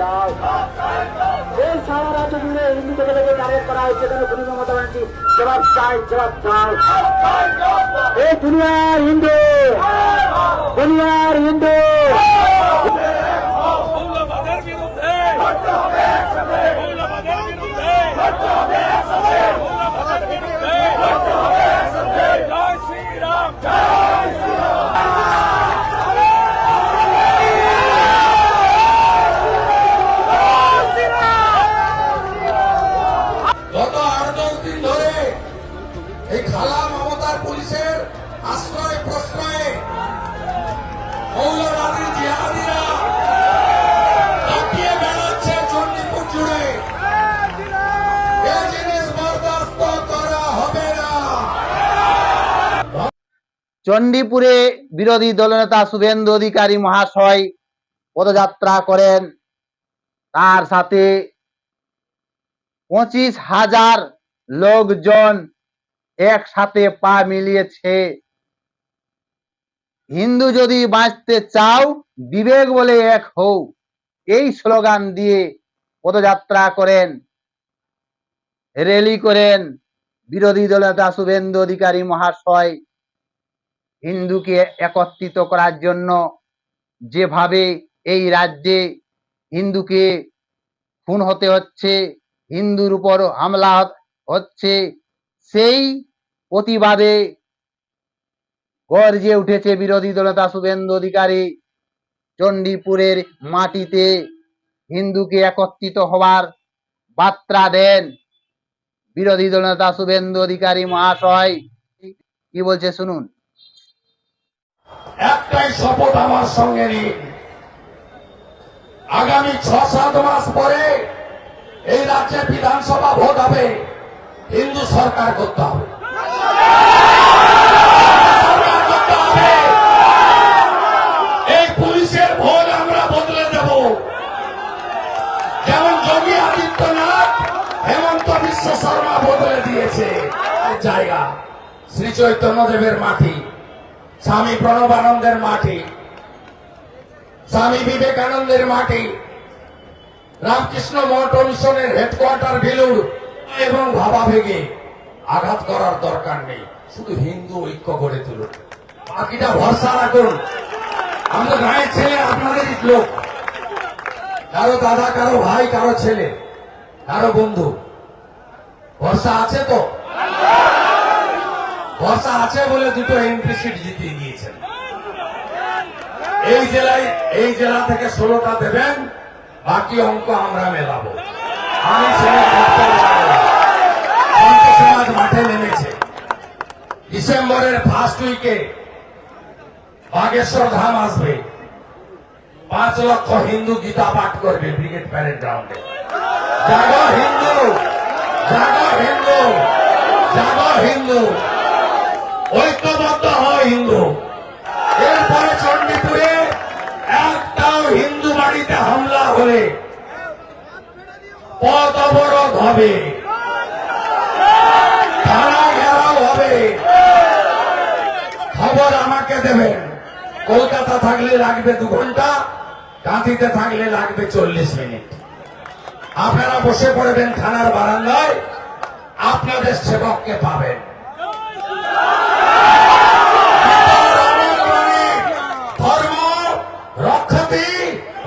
দাও। এই সারা রাজ্য জুড়ে হিন্দু থেকে দাঁড়িয়ে করা হয়েছে কেন তুমি মমতা ব্যানার্জি জবাব চাই, জবাব দাও এই দুনিয়ার হিন্দু দুনিয়ার হিন্দু। চণ্ডীপুরে বিরোধী দলনেতা শুভেন্দু অধিকারী মহাশয় পদযাত্রা করেন। তার সাথে পঁচিশ হাজার লোকজন একসাথে পা মিলিয়েছে। হিন্দু যদি বাঁচতে চাও, বিবেক বলে এক হও। এই স্লোগান দিয়ে পদযাত্রা করেন। র্যালি করেন বিরোধী দলনেতা শুভেন্দু অধিকারী মহাশয়। হিন্দুকে একত্রিত করার জন্য যেভাবে এই রাজ্যে হিন্দুকে খুন হতে হচ্ছে, হিন্দুর উপর হামলা হচ্ছে, সেই প্রতিবাদে গর্জে উঠেছে বিরোধী দলনেতা শুভেন্দু অধিকারী। চণ্ডীপুরের মাটিতে হিন্দুকে একত্রিত হওয়ার বার্তা দেন বিরোধী দলনেতা শুভেন্দু অধিকারী মহাশয়। কি বলছে শুনুন। একটাই শপথ আমার সঙ্গে নিন আগামী ছ সাত মাস পরে এই রাজ্যে বিধানসভা ভোট হবে। হিন্দু সরকার করতে হবে। জায়গা, শ্রী চৈতন্যদেবের মাটি। স্বামী প্রণবানন্দের মাটি স্বামী বিবেকানন্দের মাটি রামকৃষ্ণ মঠ মিশনের হেডকোয়ার্টার ভিলুর এবং ভাবাবেগে আঘাত করার দরকার নেই। শুধু হিন্দু ঐক্য গড়ে তুলুন। বাকিটা ভরসা রাখুন। আমরা গায়ের ছেলে, আপনাদেরই লোক। কারও দাদা, কারও ভাই, কারও ছেলে, কারও বন্ধু। ভরসা আছে তো? ভরসা আছে বলে দুটো এমপি সিট জিতিয়ে দিয়েছেন এই জেলায়, এই জেলা থেকে ষোলোটা দেবেন, বাকি অঙ্ক আমরা মেলাবো। আমি সমাজ মাঠে নেমেছে। ডিসেম্বরের ফার্স্ট উইকে বাগেশ্বর ধাম আসবে। পাঁচ লক্ষ হিন্দু গীতা পাঠ করবে ব্রিগেড প্যারেড গ্রাউন্ডে। হিন্দু! জাগো হিন্দু! জাগো হিন্দু! ঐক্যবদ্ধ হয় হিন্দু। এরপরে চণ্ডীপুরে একটাও হিন্দু বাড়িতে হামলা হলে পথ অবরোধ হবে। থানা ঘেরাও হবে। খবর আমাকে দেবেন। কলকাতা থাকলে লাগবে দু ঘণ্টা গাঁথিতে থাকলে লাগবে চল্লিশ মিনিট। আপনারা বসে পড়বেন থানার বারান্দায়, আপনাদের সেবককে পাবেন ধর্ম রক্ষতি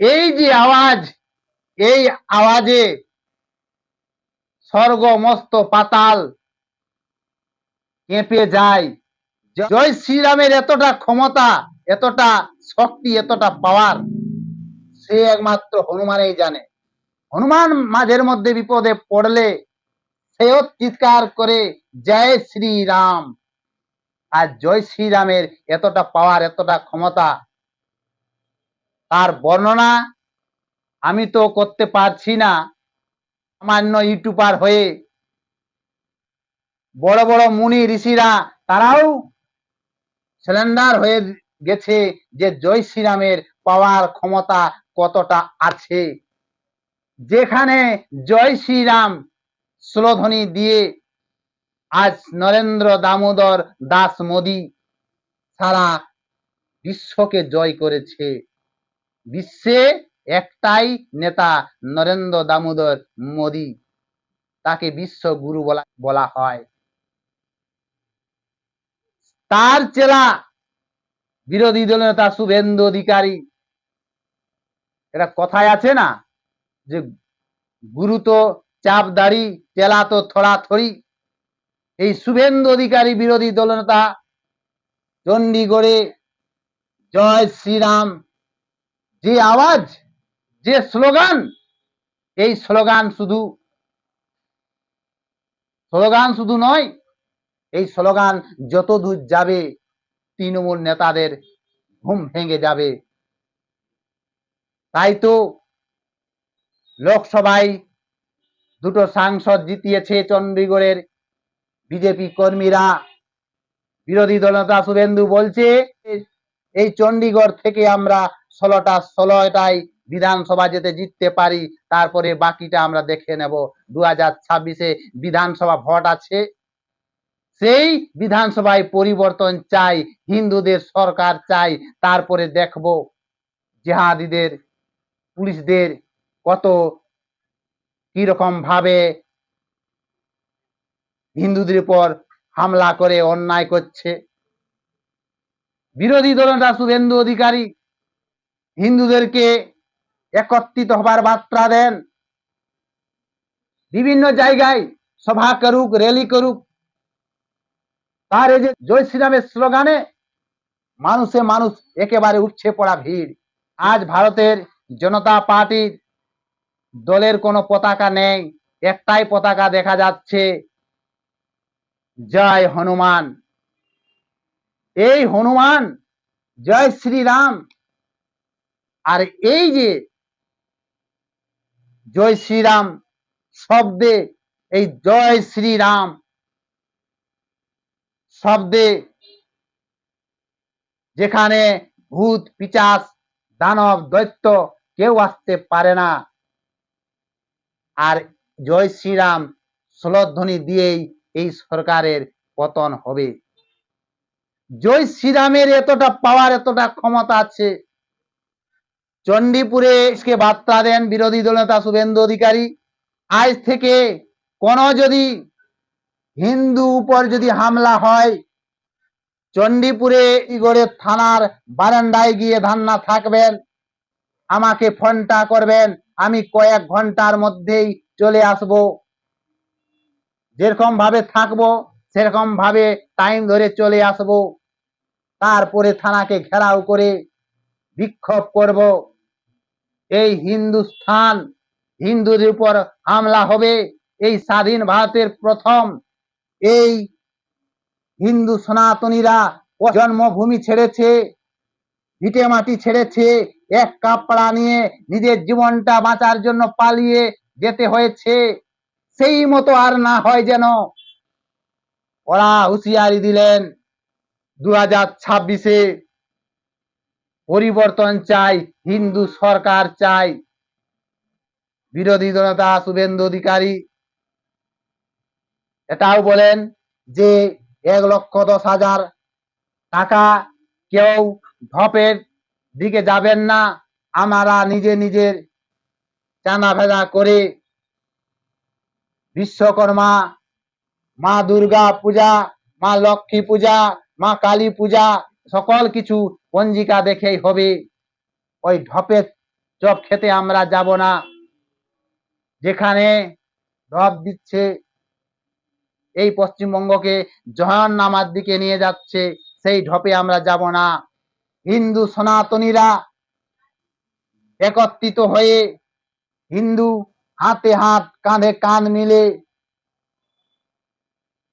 এই যে আওয়াজ, এই আওয়াজে স্বর্গ মস্ত পাতাল কেঁপে যায়। জয় শ্রীরামের এতটা ক্ষমতা, এতটা শক্তি, এতটা পাওয়ার সে একমাত্র হনুমানেই জানে। হনুমান মাঝের মধ্যে বিপদে পড়লে সেও চিৎকার করে, জয় শ্রীরাম। আর জয় শ্রীরামের এতটা পাওয়ার এতটা ক্ষমতা তার বর্ণনা আমি তো করতে পারছি না। সামান্য ইউটিউবার হয়ে বড় বড় মুনি ঋষিরা তারাও সিলিন্ডার হয়ে গেছে যে জয় শ্রীরামের পাওয়ার ক্ষমতা কতটা আছে। যেখানে জয় শ্রীরাম স্লোধ্বনি দিয়ে আজ নরেন্দ্র দামোদর দাস মোদি সারা বিশ্বকে জয় করেছে। বিশ্বে একটাই নেতা নরেন্দ্র দামোদর মোদি। তাকে বিশ্বগুরু বলা বলা হয়। তার চেলা বিরোধী দল নেতা শুভেন্দু অধিকারী। এটা কথায় আছে না? যে গুরু তো চাপদারি, চেলা তো থড়া থড়ি এই শুভেন্দু অধিকারী বিরোধী দলনেতা চণ্ডীগড়ে জয় শ্রীরাম। যে আওয়াজ, যে স্লোগান, এই স্লোগান শুধু স্লোগান শুধু নয়, এই স্লোগান যত দূর যাবে, তৃণমূল নেতাদের ঘুম ভেঙে যাবে। তাই তো লোকসভায় দুটো সাংসদ জিতিয়েছে চণ্ডীগড়ের বিজেপি কর্মীরা। বিরোধী দলনেতা শুভেন্দু বলছে, এই চণ্ডীগড় থেকে আমরা ষোলোটা, ষোলোটাই বিধানসভা যেতে জিততে পারি, তারপরে বাকিটা আমরা দেখে নেব। দু হাজার ছাব্বিশে বিধানসভা ভোট আছে। সেই বিধানসভায় পরিবর্তন চাই, হিন্দুদের সরকার চাই, তারপরে দেখব জেহাদিদের, পুলিশদের কত কীরকম ভাবে হিন্দুদের উপর হামলা করে, অন্যায় করছে। বিরোধী দলনেতা শুভেন্দু অধিকারী হিন্দুদেরকে একত্রিত হবার বার্তা দেন। বিভিন্ন জায়গায় সভা করুক র্যালি করুক, তার এই যে জয় শ্রীরামের স্লোগানে মানুষে মানুষ একেবারে উঠছে পড়া ভিড়। আজ ভারতের জনতা পার্টির দলের কোনো পতাকা নেই, একটাই পতাকা দেখা যাচ্ছে, জয় হনুমান। এই হনুমান, জয় শ্রীরাম আর এই যে জয় শ্রীরাম শব্দে, এই জয় শ্রীরাম শব্দে যেখানে ভূত, পিচাস, দানব, দৈত্য কেউ আসতে পারে না। আর জয় শ্রীরাম স্লোধ্বনি দিয়েই এই সরকারের পতন হবে। জয় শ্রীরামের এতটা পাওয়ার এতটা ক্ষমতা আছে চণ্ডীপুরে কে বার্তা দেন বিরোধী দলনেতা শুভেন্দু অধিকারী। আজ থেকে কোন যদি হিন্দু উপর যদি হামলা হয়, চণ্ডীপুরে ইগড়ে থানার বারান্দায় গিয়ে ধান্না থাকবেন, আমাকে ফোনটা করবেন, আমি কয়েক ঘণ্টার মধ্যেই চলে আসব। যেরকম ভাবে থাকব, সেরকম ভাবে টাইম ধরে চলে আসব। তারপরে থানাকে ঘেরাও করে বিক্ষোভ করব। এই হিন্দুস্থান, হিন্দুদের উপর হামলা হবে। এই স্বাধীন ভারতের প্রথম এই হিন্দু সনাতনীরা জন্মভূমি ছেড়েছে, ভিটে মাটি ছেড়েছে, এক কাপড়া নিয়ে নিজের জীবনটা বাঁচার জন্য পালিয়ে যেতে হয়েছে। সেই মতো আর না হয় যেন ওরা হুঁশিয়ারি দিলেন দু হাজার ছাব্বিশে। পরিবর্তন চাই, হিন্দু সরকার চাই। বিরোধী দলনেতা শুভেন্দু অধিকারী, এটাও বলেন যে এক লক্ষ দশ হাজার টাকা কেউ ধপের দিকে যাবেন না। আমরা নিজে নিজের চাঁদা ভেদা করে বিশ্বকর্মা, মা দুর্গা পূজা, মা লক্ষ্মী পূজা, মা কালী পূজা সকল কিছু পঞ্জিকা দেখেই হবে। ওই ঢপের চপ খেতে আমরা যাব না। যেখানে ঢপ দিচ্ছে, এই পশ্চিমবঙ্গকে জহান নামার দিকে নিয়ে যাচ্ছে, সেই ঢপে আমরা যাব না। হিন্দু সনাতনীরা একত্রিত হয়ে হিন্দু হাতে হাত কাঁধে কাঁধ মিলে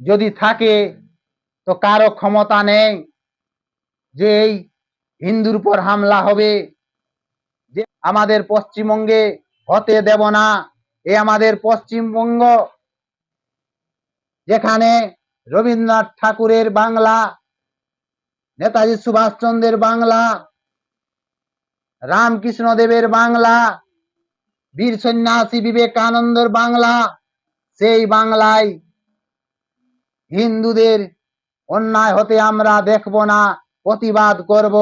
যদি থাকে, তো কারও ক্ষমতা নেই। যে এই হিন্দুর উপর হামলা হবে, যে আমাদের পশ্চিমবঙ্গে হতে দেব না, এ আমাদের পশ্চিমবঙ্গ। যেখানে রবীন্দ্রনাথ ঠাকুরের বাংলা, নেতাজি সুভাষচন্দ্রের বাংলা রামকৃষ্ণ দেবের বাংলা, বীর সন্ন্যাসী বিবেকানন্দের বাংলা, সেই বাংলায় হিন্দুদের অন্যায় হতে আমরা দেখব না। প্রতিবাদ করব।